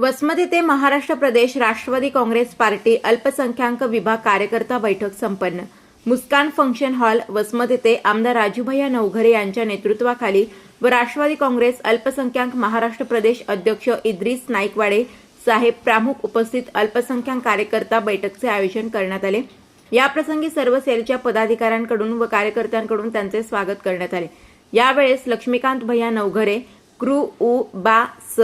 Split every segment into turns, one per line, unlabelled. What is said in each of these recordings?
वसमत येथे महाराष्ट्र प्रदेश राष्ट्रवादी काँग्रेस पार्टी अल्पसंख्याक विभाग कार्यकर्ता बैठक संपन्न. मुस्कान फंक्शन हॉल वसमत येथे आमदार राजूभैया नवघरे यांच्या नेतृत्वाखाली व राष्ट्रवादी काँग्रेस अल्पसंख्याक महाराष्ट्र प्रदेश अध्यक्ष इद्रिस नाईकवाडे साहेब प्रमुख उपस्थित अल्पसंख्याक कार्यकर्ता बैठकचे आयोजन करण्यात आले. याप्रसंगी सर्व सेलच्या पदाधिकाऱ्यांकडून व कार्यकर्त्यांकडून त्यांचे स्वागत करण्यात आले. यावेळेस लक्ष्मीकांत भैया नवघरे क्रू उ बा स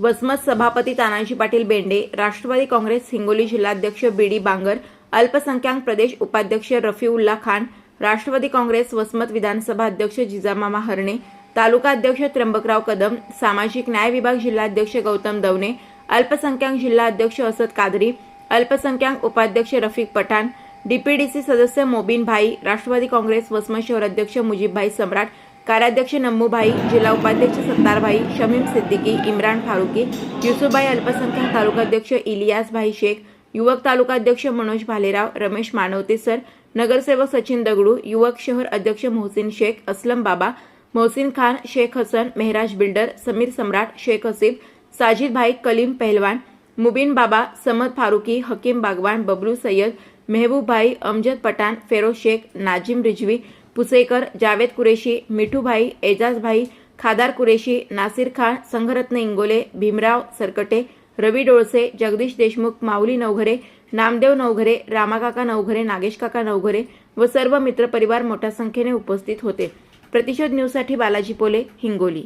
वसमत सभापती तानाजी पाटील बेंडे राष्ट्रवादी काँग्रेस हिंगोली जिल्हाध्यक्ष बी डी बांगर अल्पसंख्याक प्रदेश उपाध्यक्ष रफीउल्ला खान राष्ट्रवादी काँग्रेस वसमत विधानसभा अध्यक्ष जिजामामा हरणे तालुका अध्यक्ष त्र्यंबकराव कदम सामाजिक न्याय विभाग जिल्हाध्यक्ष गौतम दवणे अल्पसंख्याक जिल्हा अध्यक्ष असद कादरी अल्पसंख्याक उपाध्यक्ष रफिक पठाण डीपीडीसी सदस्य मोबिन भाई राष्ट्रवादी काँग्रेस वसमत शहर अध्यक्ष मुजीबभाई सम्राट कार्याध्यक्ष नम्मूभाई जिल्हा उपाध्यक्ष सत्तारभाई शमीम सिद्दीकी इम्रान फारुकी युसुफभाई अल्पसंख्याक तालुकाध्यक्ष इलियासभाई शेख युवक तालुकाध्यक्ष मनोज भालेराव रमेश मानवते सर नगरसेवक सचिन दगडू युवक शहर अध्यक्ष मोहसिन शेख असलम बाबा मोहसिन खान शेख हसन मेहराज बिल्डर समीर सम्राट शेख हसीब साजिद भाई कलीम पहलवान मुबीन बाबा समद फारुकी हकीम बागवान बबलू सय्यद मेहबूब भाई अमजद पठाण फेरोज शेख नाजिम रिजवी पुसेकर जावेद कुरेशी मिठूभाई एजाजभाई खादार कुरेशी नासिर खान संघरत्न इंगोले भीमराव सरकटे रवी डोळसे जगदीश देशमुख माऊली नवघरे नामदेव नवघरे रामाकाका नवघरे नागेश काका नवघरे व सर्व मित्रपरिवार मोठ्या संख्येने उपस्थित होते. प्रतिशोध न्यूजसाठी बालाजी पोले हिंगोली.